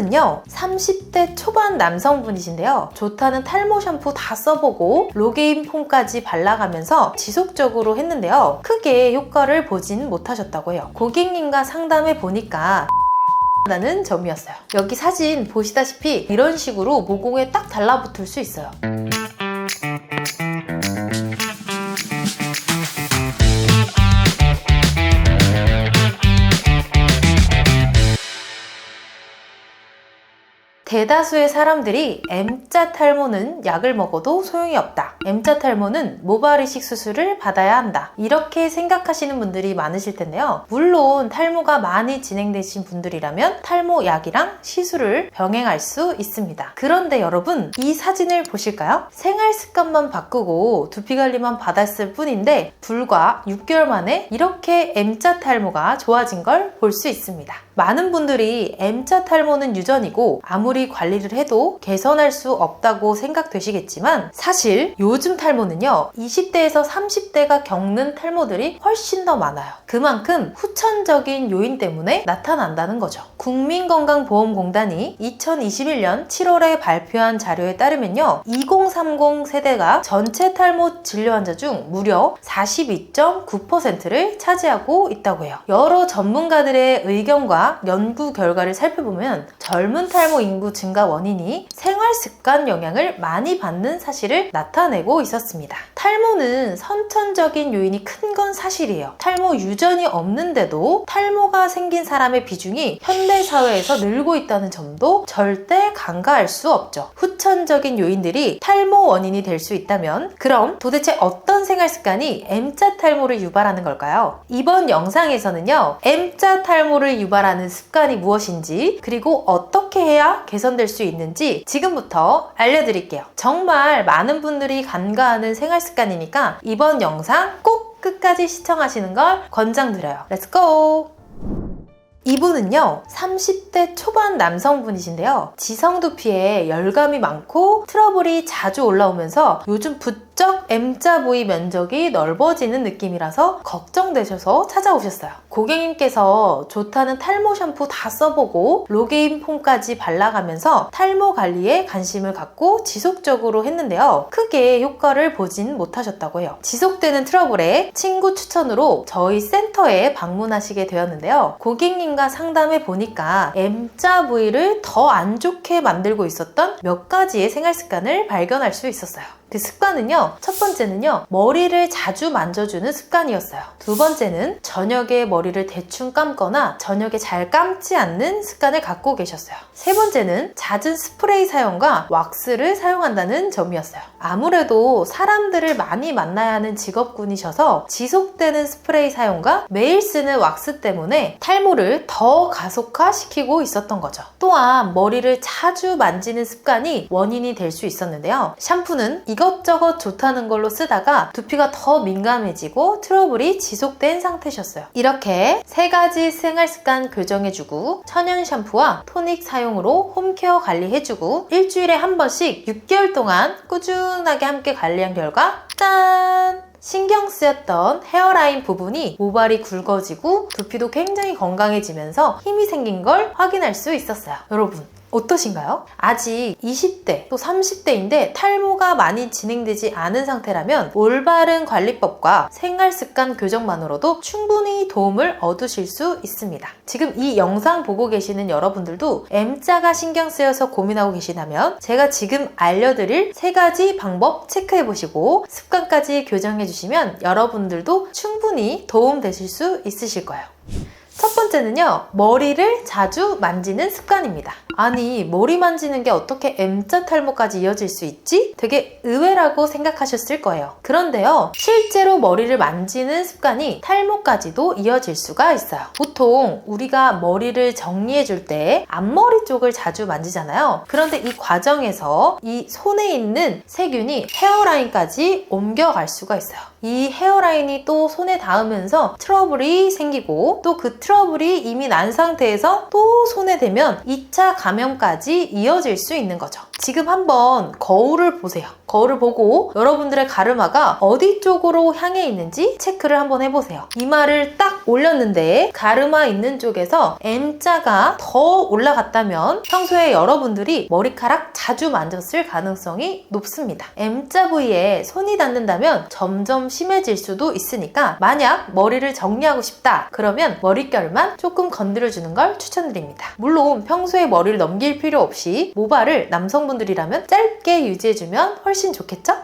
이분은요 30대 초반 남성분이신데요. 좋다는 탈모 샴푸 다 써보고 로게인 폼까지 발라가면서 지속적으로 했는데요. 크게 효과를 보진 못하셨다고 해요. 고객님과 상담해 보니까 라는 점이었어요. 여기 사진 보시다시피 이런 식으로 모공에 딱 달라붙을 수 있어요 대다수의 사람들이 M자 탈모는 약을 먹어도 소용이 없다. M자 탈모는 모발 이식 수술을 받아야 한다. 이렇게 생각하시는 분들이 많으실 텐데요. 물론 탈모가 많이 진행되신 분들이라면 탈모 약이랑 시술을 병행할 수 있습니다. 그런데 여러분, 이 사진을 보실까요? 생활 습관만 바꾸고 두피 관리만 받았을 뿐인데 불과 6개월 만에 이렇게 M자 탈모가 좋아진 걸 볼 수 있습니다. 많은 분들이 M자 탈모는 유전이고 아무리 관리를 해도 개선할 수 없다고 생각되시겠지만 사실 요즘 탈모는요 20대에서 30대가 겪는 탈모들이 훨씬 더 많아요. 그만큼 후천적인 요인 때문에 나타난다는 거죠. 국민건강보험공단이 2021년 7월에 발표한 자료에 따르면요 2030 세대가 전체 탈모 진료 환자 중 무려 42.9%를 차지하고 있다고 해요. 여러 전문가들의 의견과 연구 결과를 살펴보면 젊은 탈모 인구 증가 원인이 생활 습관 영향을 많이 받는 사실을 나타내고 있었습니다. 탈모는 선천적인 요인이 큰 건 사실이에요. 탈모 유전이 없는데도 탈모가 생긴 사람의 비중이 현대 사회에서 늘고 있다는 점도 절대 간과할 수 없죠. 후천적인 요인들이 탈모 원인이 될 수 있다면 그럼 도대체 어떤 생활 습관이 M자 탈모를 유발하는 걸까요? 이번 영상에서는요. M자 탈모를 유발하는 습관이 무엇인지 그리고 어떻게 해야 개선 될 수 있는지 지금부터 알려드릴게요. 정말 많은 분들이 간과하는 생활 습관이니까 이번 영상 꼭 끝까지 시청하시는 걸 권장드려요. 렛츠고! 이분은요 30대 초반 남성분이신데요 지성 두피에 열감이 많고 트러블이 자주 올라오면서 요즘 부쩍 M자 부위 면적이 넓어지는 느낌이라서 걱정되셔서 찾아오셨어요. 고객님께서 좋다는 탈모 샴푸 다 써보고 로게인 폼까지 발라가면서 탈모 관리에 관심을 갖고 지속적으로 했는데요. 크게 효과를 보진 못하셨다고 해요. 지속되는 트러블에 친구 추천으로 저희 센터에 방문하시게 되었는데요. 고객님 선생님과 상담해 보니까 M자 부위를 더 안 좋게 만들고 있었던 몇 가지의 생활 습관을 발견할 수 있었어요. 그 습관은요, 첫 번째는요, 머리를 자주 만져주는 습관이었어요. 두 번째는 저녁에 머리를 대충 감거나 저녁에 잘 감지 않는 습관을 갖고 계셨어요. 세 번째는 잦은 스프레이 사용과 왁스를 사용한다는 점이었어요. 아무래도 사람들을 많이 만나야 하는 직업군이셔서 지속되는 스프레이 사용과 매일 쓰는 왁스 때문에 탈모를 더 가속화시키고 있었던 거죠. 또한 머리를 자주 만지는 습관이 원인이 될 수 있었는데요. 샴푸는 이 이것저것 좋다 는 걸로 쓰다가 두피가 더 민감해지고 트러블이 지속된 상태셨어요. 이렇게 세 가지 생활 습관 교정해주고 천연 샴푸와 토닉 사용으로 홈케어 관리해주고 일주일에 한 번씩 6개월 동안 꾸준하게 함께 관리한 결과 짠! 신경 쓰였던 헤어라인 부분이 모발이 굵어지고 두피도 굉장히 건강해지면서 힘이 생긴 걸 확인할 수 있었어요. 여러분, 어떠신가요? 아직 20대 또 30대인데 탈모가 많이 진행되지 않은 상태라면 올바른 관리법과 생활 습관 교정만으로도 충분히 도움을 얻으실 수 있습니다. 지금 이 영상 보고 계시는 여러분들도 M자가 신경 쓰여서 고민하고 계시다면 제가 지금 알려드릴 세 가지 방법 체크해 보시고 습관까지 교정해 주시면 여러분들도 충분히 도움 되실 수 있으실 거예요. 첫 번째는요, 머리를 자주 만지는 습관입니다. 아니, 머리 만지는 게 어떻게 M자 탈모까지 이어질 수 있지? 되게 의외라고 생각하셨을 거예요. 그런데요, 실제로 머리를 만지는 습관이 탈모까지도 이어질 수가 있어요. 보통 우리가 머리를 정리해줄 때 앞머리 쪽을 자주 만지잖아요. 그런데 이 과정에서 이 손에 있는 세균이 헤어라인까지 옮겨갈 수가 있어요. 이 헤어라인이 또 손에 닿으면서 트러블이 생기고 또 그 트러블이 이미 난 상태에서 또 손에 대면 2차 감염까지 이어질 수 있는 거죠. 지금 한번 거울을 보세요. 거울을 보고 여러분들의 가르마가 어디 쪽으로 향해 있는지 체크를 한번 해보세요. 이마를 딱 올렸는데 가르마 있는 쪽에서 M자가 더 올라갔다면 평소에 여러분들이 머리카락 자주 만졌을 가능성이 높습니다. M자 부위에 손이 닿는다면 점점 심해질 수도 있으니까 만약 머리를 정리하고 싶다 그러면 머릿결만 조금 건드려주는 걸 추천드립니다. 물론 평소에 머리를 넘길 필요 없이 모발을 남성분들이라면 짧게 유지해주면 훨씬 좋겠죠?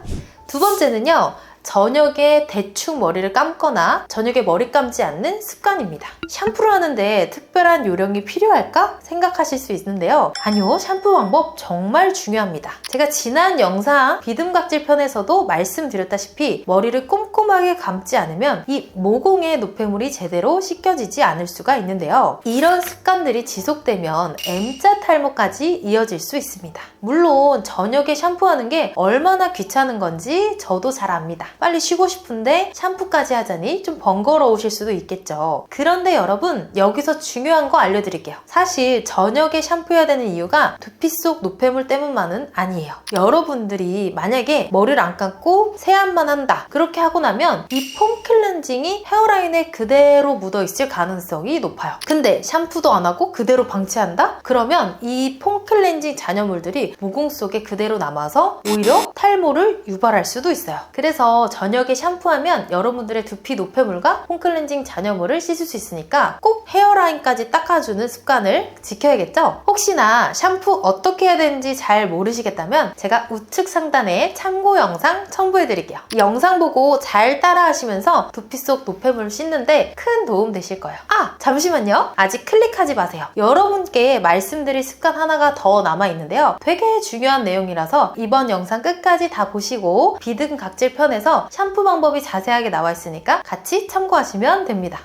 두 번째는요. 저녁에 대충 머리를 감거나 저녁에 머리 감지 않는 습관입니다. 샴푸를 하는데 특별한 요령이 필요할까 생각하실 수 있는데요. 아니요, 샴푸 방법 정말 중요합니다. 제가 지난 영상 비듬각질 편에서도 말씀드렸다시피 머리를 꼼꼼하게 감지 않으면 이 모공의 노폐물이 제대로 씻겨지지 않을 수가 있는데요. 이런 습관들이 지속되면 M자 탈모까지 이어질 수 있습니다. 물론 저녁에 샴푸하는 게 얼마나 귀찮은 건지 저도 잘 압니다. 빨리 쉬고 싶은데 샴푸까지 하자니 좀 번거로우실 수도 있겠죠. 그런데 여러분, 여기서 중요한 거 알려드릴게요. 사실 저녁에 샴푸해야 되는 이유가 두피 속 노폐물 때문만은 아니에요. 여러분들이 만약에 머리를 안 감고 세안만 한다. 그렇게 하고 나면 이 폼 클렌징이 헤어라인에 그대로 묻어 있을 가능성이 높아요. 근데 샴푸도 안 하고 그대로 방치한다? 그러면 이 폼 클렌징 잔여물들이 모공 속에 그대로 남아서 오히려 탈모를 유발할 수도 있어요. 그래서 저녁에 샴푸하면 여러분들의 두피 노폐물과 폼클렌징 잔여물을 씻을 수 있으니까 꼭 헤어라인까지 닦아주는 습관을 지켜야겠죠? 혹시나 샴푸 어떻게 해야 되는지 잘 모르시겠다면 제가 우측 상단에 참고 영상 첨부해드릴게요. 이 영상 보고 잘 따라하시면서 두피 속 노폐물을 씻는데 큰 도움 되실 거예요. 아! 잠시만요. 아직 클릭하지 마세요. 여러분께 말씀드릴 습관 하나가 더 남아있는데요. 되게 중요한 내용이라서 이번 영상 끝까지 다 보시고 비등 각질 편에서 샴푸 방법이 자세하게 나와 있으니까 같이 참고하시면 됩니다.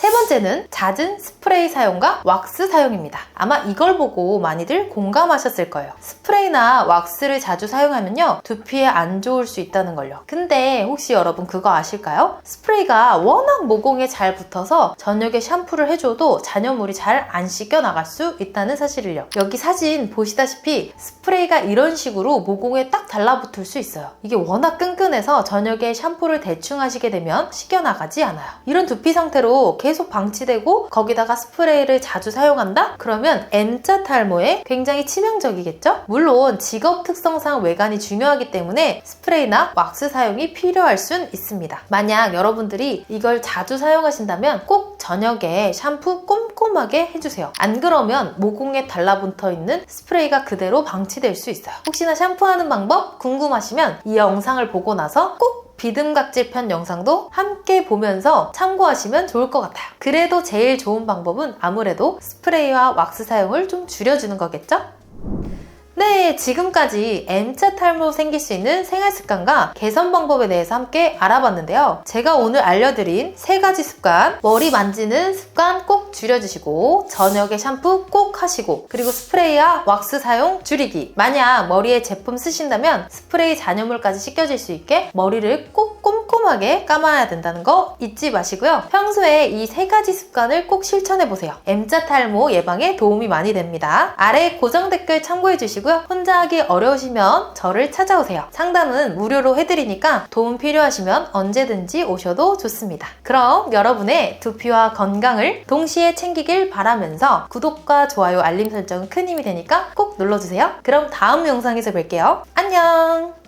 세 번째는 잦은 스프레이 사용과 왁스 사용입니다. 아마 이걸 보고 많이들 공감하셨을 거예요. 스프레이나 왁스를 자주 사용하면요. 두피에 안 좋을 수 있다는 걸요. 근데 혹시 여러분 그거 아실까요? 스프레이가 워낙 모공에 잘 붙어서 저녁에 샴푸를 해줘도 잔여물이 잘 안 씻겨 나갈 수 있다는 사실을요. 여기 사진 보시다시피 스프레이가 이런 식으로 모공에 딱 달라붙을 수 있어요. 이게 워낙 끈끈해서 저녁에 샴푸를 대충 하시게 되면 씻겨 나가지 않아요. 이런 두피 상태로 계속 방치되고 거기다가 스프레이를 자주 사용한다? 그러면 M자 탈모에 굉장히 치명적이겠죠? 물론 직업 특성상 외관이 중요하기 때문에 스프레이나 왁스 사용이 필요할 순 있습니다. 만약 여러분들이 이걸 자주 사용하신다면 꼭 저녁에 샴푸 꼼꼼하게 해주세요. 안 그러면 모공에 달라붙어 있는 스프레이가 그대로 방치될 수 있어요. 혹시나 샴푸하는 방법 궁금하시면 이 영상을 보고 나서 꼭 비듬각질 편 영상도 함께 보면서 참고하시면 좋을 것 같아요. 그래도 제일 좋은 방법은 아무래도 스프레이와 왁스 사용을 좀 줄여주는 거겠죠? 네, 지금까지 M자 탈모 생길 수 있는 생활 습관과 개선 방법에 대해서 함께 알아봤는데요. 제가 오늘 알려드린 세 가지 습관, 머리 만지는 습관 꼭 줄여주시고, 저녁에 샴푸 꼭 하시고, 그리고 스프레이와 왁스 사용 줄이기. 만약 머리에 제품 쓰신다면 스프레이 잔여물까지 씻겨질 수 있게 머리를 꼭 꼼꼼하게 감아야 된다는 거 잊지 마시고요. 평소에 이 세 가지 습관을 꼭 실천해 보세요. M자 탈모 예방에 도움이 많이 됩니다. 아래 고정 댓글 참고해 주시 고요. 혼자 하기 어려우시면 저를 찾아오세요. 상담은 무료로 해드리니까 도움 필요하시면 언제든지 오셔도 좋습니다. 그럼 여러분의 두피와 건강을 동시에 챙기길 바라면서 구독과 좋아요, 알림 설정은 큰 힘이 되니까 꼭 눌러주세요. 그럼 다음 영상에서 뵐게요. 안녕!